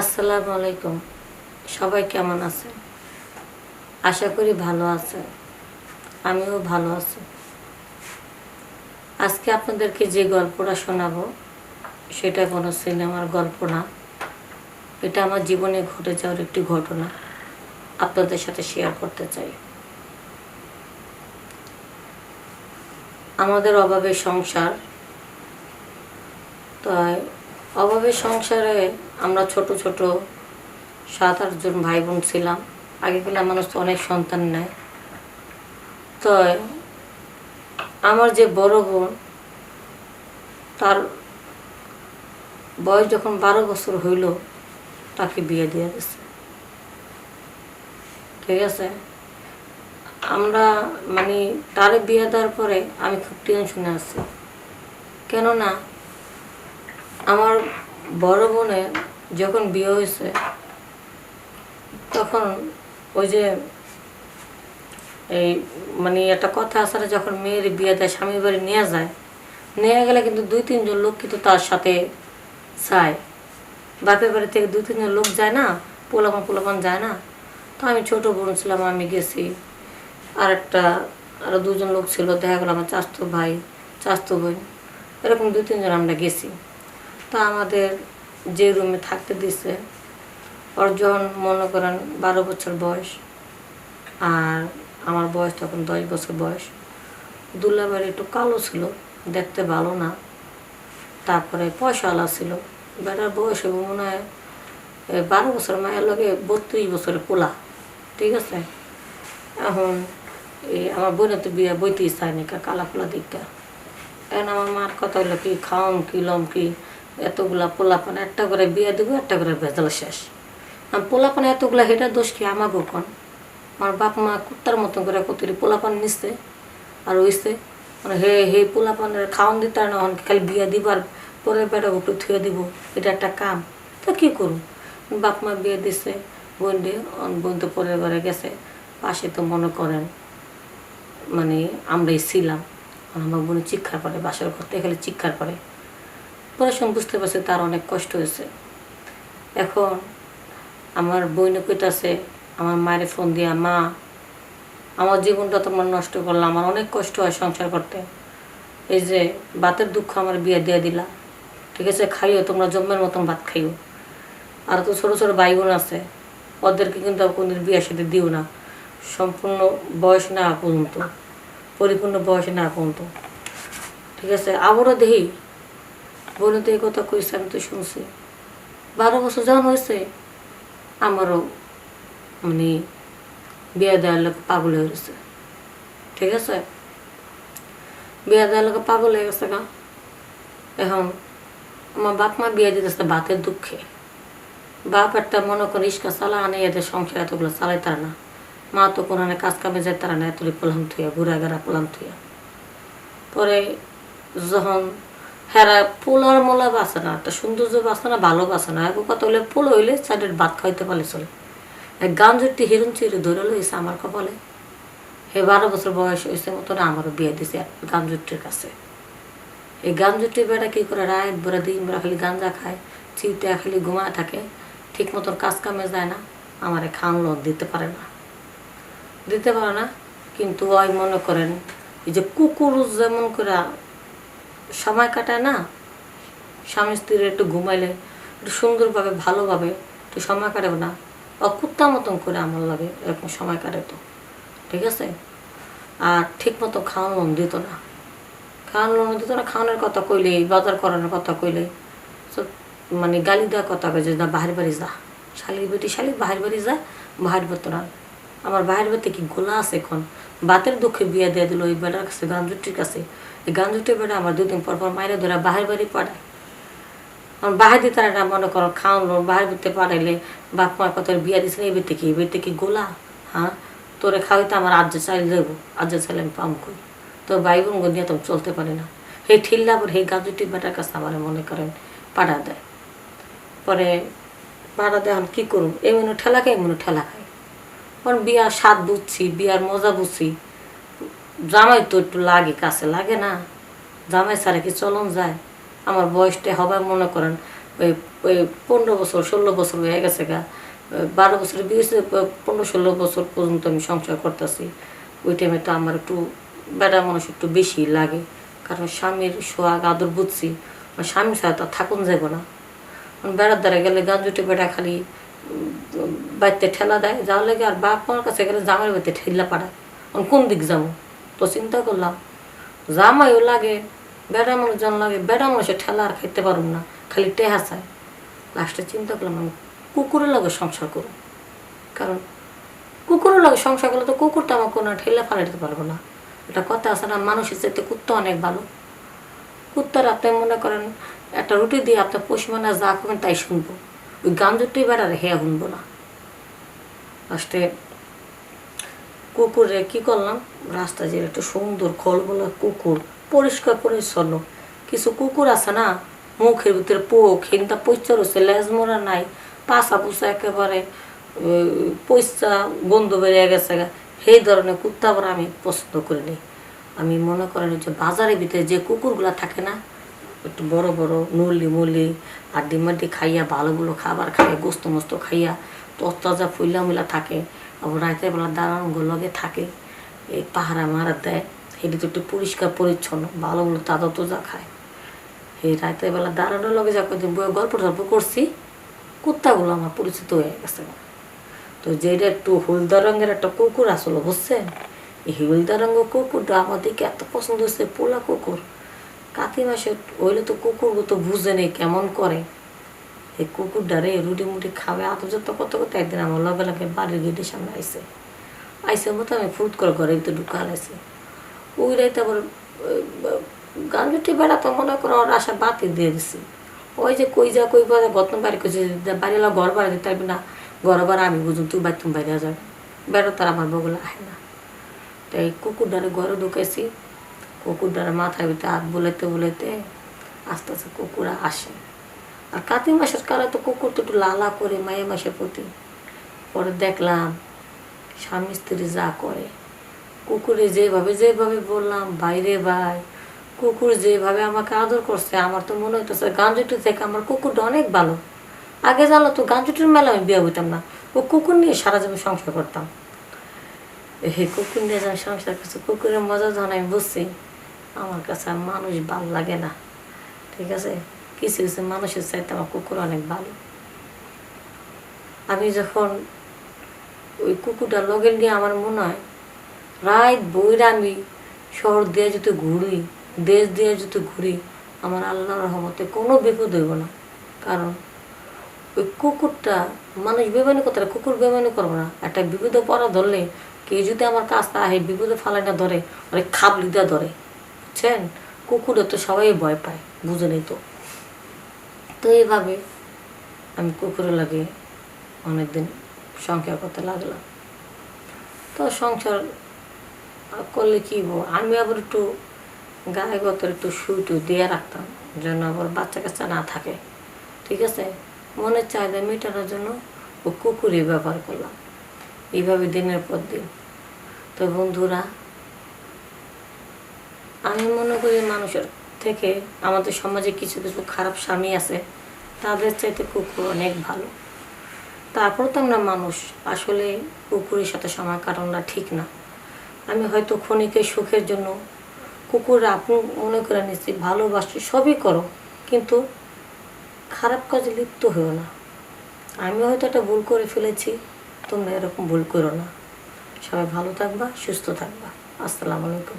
আসসালামু আলাইকুম। সবাই কেমন আছে? আশা করি ভালো আছে। আমিও ভালো আছি। আজকে আপনাদেরকে যে গল্পটা শোনাবো, সেটা কোনো সিনেমার গল্প না। এটা আমার জীবনে ঘটে যাওয়ার একটি ঘটনা। আপনাদের সাথে শেয়ার করতে চাই। আমাদের অভাবে সংসার, তাই অভাবের সংসারে আমরা ছোট ছোট সাত আটজন ভাই বোন ছিলাম। আগেকার মানুষ তো অনেক সন্তান নেয়। তো আমার যে বড় বোন, তার বয়স যখন বারো বছর হইল, তাকে বিয়ে দিয়ে দিছে। ঠিক আছে? আমরা মানে তারে বিয়ে দেওয়ার পরে আমি খুব টেনশনে আছি। কেননা আমার বড় বোনের যখন বিয়ে হয়েছে তখন ওই যে এই মানে একটা কথা না, যখন মেয়ের বিয়ে দেয় স্বামীর বাড়ি নিয়ে যায় নিয়ে গেলে কিন্তু দুই তিনজন লোক কিন্তু তার সাথে চায় বাপের বাড়ি থেকে দুই তিনজন লোক যায় না পোলাপান পোলাপান যায় না। তো আমি ছোট বোন ছিলাম আমি গেছি। আর একটা আরও দুজন লোক ছিল দেখা গেলো আমার চাস্তো ভাই চাস্তো বোন এরকম দুই তিনজন আমরা গেছি। তা আমাদের যে রুমে থাকতে দিছে যখন মনে করেন বারো বছর বয়স, আর আমার বয়স তখন দশ বছর বয়স। দুলাবাড়ি একটু কালো ছিল, দেখতে ভালো না। তারপরে পয়সাওয়ালা ছিল। বেটার বয়স হবে মনে হয় বারো বছর, মায়ের লগে বত্রিশ বছরে পোলা, ঠিক আছে? এখন এই আমার বোনের তো বিয়ে বইতেই চায়নি কালা পোলা দিকটা। এখন আমার মার কথা হলো কি, খাওয়াম কি, লম কি এতগুলা পোলাপান, একটা করে বিয়ে দেবো, একটা করে ভেজাল শেষ। আর পোলাপান এতগুলা হেটার দোষ কি আমার গোপন আমার বাপ মা কুত্তার মতন করে কতরি পোলাপান নিচ্ছে আর ওইছে মানে হে হে পোলাপানের খাওয়ান দিতে আর না খালি বিয়ে দিবার পরে বেড়া একটু থুয়ে দিব, এটা একটা কাম। তা কী করুন বাপ মা বিয়ে দিছে বোন দিয়ে বোন তো পরের ঘরে গেছে, পাশে তো মনে করেন মানে আমরাই ছিলাম। আমার বোনে চিক্ষার পরে বাসার ঘর থেকে খালি চিক্ষার পরে পরে বুঝতে পারছে তার অনেক কষ্ট হয়েছে। এখন আমার বইনে কইতাছে, আমার মায়ের ফোন দিয়া, মা, আমার জীবনটা তোমার নষ্ট করলাম, আমার অনেক কষ্ট হয় সংসার করতে। এই যে ভাতের দুঃখ আমার বিয়ে দিয়ে দিলা। ঠিক আছে, খাইও, তোমরা জন্মের মতন ভাত খাইও। আর তো ছোটো ছোটো ভাই বোন আছে, ওদেরকে কিন্তু কোনদিন বিয়ের সাথে দিও না। সম্পূর্ণ বয়স না পর্যন্ত, পরিপূর্ণ বয়স না পর্যন্ত। ঠিক আছে, আবারও দেখি বোনে তো, এই কথা কইছে, আমি তো শুনছি। বারো বছর যখন হয়েছে। আমারও মানে বিয়ে দেওয়ার লোক পাগল হয়ে গেছে। ঠিক আছে? বিয়ে দেওয়ার লোক পাগল হয়ে গেছে গা। এখন আমার বাপ মা বিয়ে দিতেছে বাতের দুঃখে। বাপ একটা মনে করে, ইস্কা চালা আনে, এদের সংসার এতগুলো চালাই তার না। মা তো কোনো কাজ কামে যায়, তারা না এতটি পোলাম থুয়া ঘুরা গেরা পোলাম থুয়া। পরে যখন হেরা পোলার মোলা বাসে না, একটা সৌন্দর্য বাসে না, ভালো বাসে না। এক কথা হইলে পোলো হইলে চাটের ভাত খাইতে পারলে চলে। গান জুটি হিরুন চিরে ধরে লইছে আমার কপালে। হে বারো বছর বয়স হয়েছে মতন আমারও বিয়ে দিছে গান জুটির কাছে। এই গান জুটির বেটা কী করে রাত বেড়া দিন বেড়া খালি গাঞ্জা খায় চিউটা খালি ঘুমায় থাকে, ঠিক মতন কাজ কামে যায় না, আমারে খান লোক দিতে পারে না। দিতে পারে না, কিন্তু ওই মনে করেন, এই যে কুকুর যেমন করে সময় কাটায় না? স্বামী স্ত্রীর একটু ঘুমাইলে, একটু সুন্দরভাবে, ভালোভাবে একটু সময় কাটাবে না? অকুত্তা মতন করে আমার লাগে এরকম সময় কাটে তো ঠিক আছে? আর ঠিক মতো খাওয়ানো দিত না। খাওয়ানো দিত না, খাওয়ানোর কথা কইলে, বাজার করানোর কথা কইলে মানে গালি দেওয়ার কথা কই যে, না, বাহির বাড়ি যা। শালির বেটি, শালিক বাহির বাড়ি যা, বাহির বেতো না আমার বাহির বেতে কি গোলা আছে এখন? বাতের দুঃখে বিয়ে দিয়ে দিল, ওই বেটার কাছে, গাঞ্জুটির কাছে। এই গাঞ্জুটির বেটা আমার দুদিন পর পর মাইরে ধরা বাহির বাড়ি পাঠায় আমার বাহির দিতে না মনে করো, খাওয়ানো, বাহির দিতে পারাইলে বাপ মার কত বিয়ে দিছে, এই বেতে কি বেতে কি গোলা? হ্যাঁ? তোরে খাওয়াইতে আমার আজ্জা চাইলে দেবো, আজ্জা চাইলে আমি পাম করি তোর ভাই বোন নিয়ে তো চলতে পারে না। হে ঠিল্লা পর হে গাজুটি বেটার কাছে আমার মনে করেন, পাড়া দেয়। পরে পাড়া দেয়, এখন কী করুন এই মনে ঠেলা খাই মনে ঠেলা খাই কারণ বিয়ার স্বাদ বুঝছি, বিয়ার মজা বুঝছি। জামাই তো একটু লাগে, কাছে লাগে না। জামাই ছাড়া কি চলন যায়? আমার বয়সটা হবে, মনে করেন, ওই ওই পনেরো বছর, ষোলো বছর হয়ে গেছে গা। বারো বছরের বিয়ে পনেরো, ষোলো বছর পর্যন্ত আমি সংসার করতেছি। ওই টাইমে তো আমার একটু বেড়া মানুষ একটু বেশি লাগে। কারণ স্বামীর সোহাগ আদর বুঝছি আমার স্বামী ছাড়া তো থাকুন যাব না। বেড়ার দ্বারা গেলে গাঞ্জুটে বেড়া খালি বাড়িতে ঠেলা দেয়, যাওয়ার লাগে আর বাপ মার কাছে গেলে জামাই বাড়িতে ঠেলা পাড়ায়। কোন দিক যাব? তো চিন্তা করলাম, জামাইও লাগে, বেড়া মানুষ জন লাগে, বেড়া মানুষের ঠেলা আর খাইতে পারুম না, খালি টেহা চায়। লাস্টে চিন্তা করলাম আমি, কুকুরের লাগে সংসার করব কারণ কুকুরের লাগে সংসার করলে তো কুকুরটা আমার কোনো ঠেলে ফালাইতে পারব না। এটা কথা আছে না, মানুষের চাইতে কুত্তা অনেক ভালো। কুত্তার আপনি মনে করেন, একটা রুটি দিয়ে আপনার পশুমানা যা করবেন তাই শুনব। ওই গান জুটি বেড়ারে হ্যাঁ শুনব না। লাস্টে কুকুরে কি করলাম? রাস্তা যে একটা সুন্দর খলবলা কুকুর পরিষ্কার পরিচ্ছন্ন। কিছু কুকুর আছে না, মুখের ভিতরে পোক হিন্দা পৈচা রয়েছে লেজ মোড়া নাই পাশা পুষা একেবারে পয়সা গন্ধ বেরিয়ে গেছে সেই ধরনের কুত্তা আবার আমি পছন্দ করি নি আমি মনে করেন যে বাজারের ভিতরে যে কুকুরগুলা থাকে না, একটু বড় বড়, নলি মলি আর মাড্ডি খাইয়া, ভালোগুলো খাবার খাইয়া, গোস্ত মস্ত খাইয়া, তরতাজা ফুইলা মুলা থাকে রাতের বেলা দাঁড়ানো লগে থাকে, এই পাহারা মারা দেয় সেটি তো একটু পরিষ্কার পরিচ্ছন্ন, ভালো ভালো ভালোগুলো তাজা যা খায়। এই রাতের বেলা দাঁড়ানোর লগে যা কদিন বয়ে গল্প টল্প করছি, কুত্তাগুলো আমার পরিচিত হয়ে গেছে। তো যেটা একটু হলদা রঙের একটা কুকুর আসলো, বুঝছেন? এই হলদা রঙের কুকুরটা আমাদেরকে এত পছন্দ হচ্ছে পোলা কুকুর। কাতি মাসে হইলে তো কুকুরগুলো তো বুঝে নেই কেমন করে। এই কুকুরটারে রুটি মুটি খাবে আত যত কত কত একদিন আমার লগে লগে বাড়ির গেটের সামনে আইসে আইসে মতো আমি ফুট করে ঘরে তো ঢুকা আলাইছে ওই রাইতে আবার গান বেড়া তো মনে করো ওর আশা বাতি দিয়ে দিছি। ওই যে কই যা কই পাওয়া গতন বাড়ি করছে বাড়ি এলা ঘর বাড়ি দিতে পারবি না, ঘর বার আমি বুঝুন তুই বাড়ি তুমি বাইরে যাবে। বেড়া তার আমার বগুলো আহে না। তাই এই কুকুরটারে ঘরে ঢুকেছি। কুকুরটারে মাথায় ভিতরে হাত বুলাইতে বুলাইতে আস্তে আস্তে কুকুরা আসে। আর কার্তিক মাসের কালে তো কুকুর তো একটু লালা করে, মায়ের মাসে প্রতি পরে দেখলাম, স্বামী স্ত্রী যা করে। কুকুরে যেভাবে যেভাবে বললাম, বাইরে ভাই, কুকুর যেভাবে আমাকে আদর করছে, আমার তো মনে হইতেছে গাঞ্জুটি থেকে আমার কুকুরটা অনেক ভালো। আগে জানো তো গাঞ্জুটির মেলা আমি বিয়ে হইতাম না। ও কুকুর নিয়ে সারা জীবন সংসার করতাম। এই কুকুর নিয়ে যখন সংসার করছে, কুকুরের মজা যখন আমি বুঝছি। আমার কাছে মানুষ ভালো লাগে না। ঠিক আছে? কিছু কিছু মানুষের চাইতে আমার কুকুর অনেক ভালো। আমি যখন ওই কুকুরটা লগে নিয়ে আমার মনে হয়, রাত বইরা আমি শহর দিয়ে যদি ঘুরি, দেশ দিয়ে যদি ঘুরি, আমার আল্লাহ রহমতে কোনো বিপদ হইব না। কারণ ওই কুকুরটা মানুষ বেমানি করতে কুকুর বেমানি করব না। একটা বিপদে পড়া ধরলে কে যদি আমার কাজটা আহে বিপদে ফালাই না ধরে, অনেক খাবলি দিয়ে ধরে। বুঝছেন? কুকুরে তো সবাই ভয় পায়, বুঝে নেই তো। তো এইভাবে আমি কুকুরে লাগে অনেকদিন সংসার করতে লাগলাম। তো সংসার করলে কি আমি আবার একটু গায়ে গতর একটু সুই টুই দিয়ে রাখতাম, যেন আবার বাচ্চা কাচ্চা না থাকে। ঠিক আছে? মনের চাহিদা মেটানোর জন্য ও কুকুরই ব্যবহার করলাম। এইভাবে দিনের পর দিন। তো বন্ধুরা, আমি মনে করি মানুষের থেকে আমাদের সমাজে কিছু কিছু খারাপ স্বামী আছে, তাদের চাইতে কুকুর অনেক ভালো। তারপর তো আমরা মানুষ, আসলে কুকুরের সাথে সময় কাটানোটা ঠিক না। আমি হয়তো ক্ষণিকের সুখের জন্য কুকুর আপনি মনে করে নিচ্ছি ভালোবাসি, সবই করো, কিন্তু খারাপ কাজে লিপ্ত হয়েও না। আমি হয়তো একটা ভুল করে ফেলেছি, তোমরা এরকম ভুল করো না। সবাই ভালো থাকবা, সুস্থ থাকবা। আসসালামু আলাইকুম।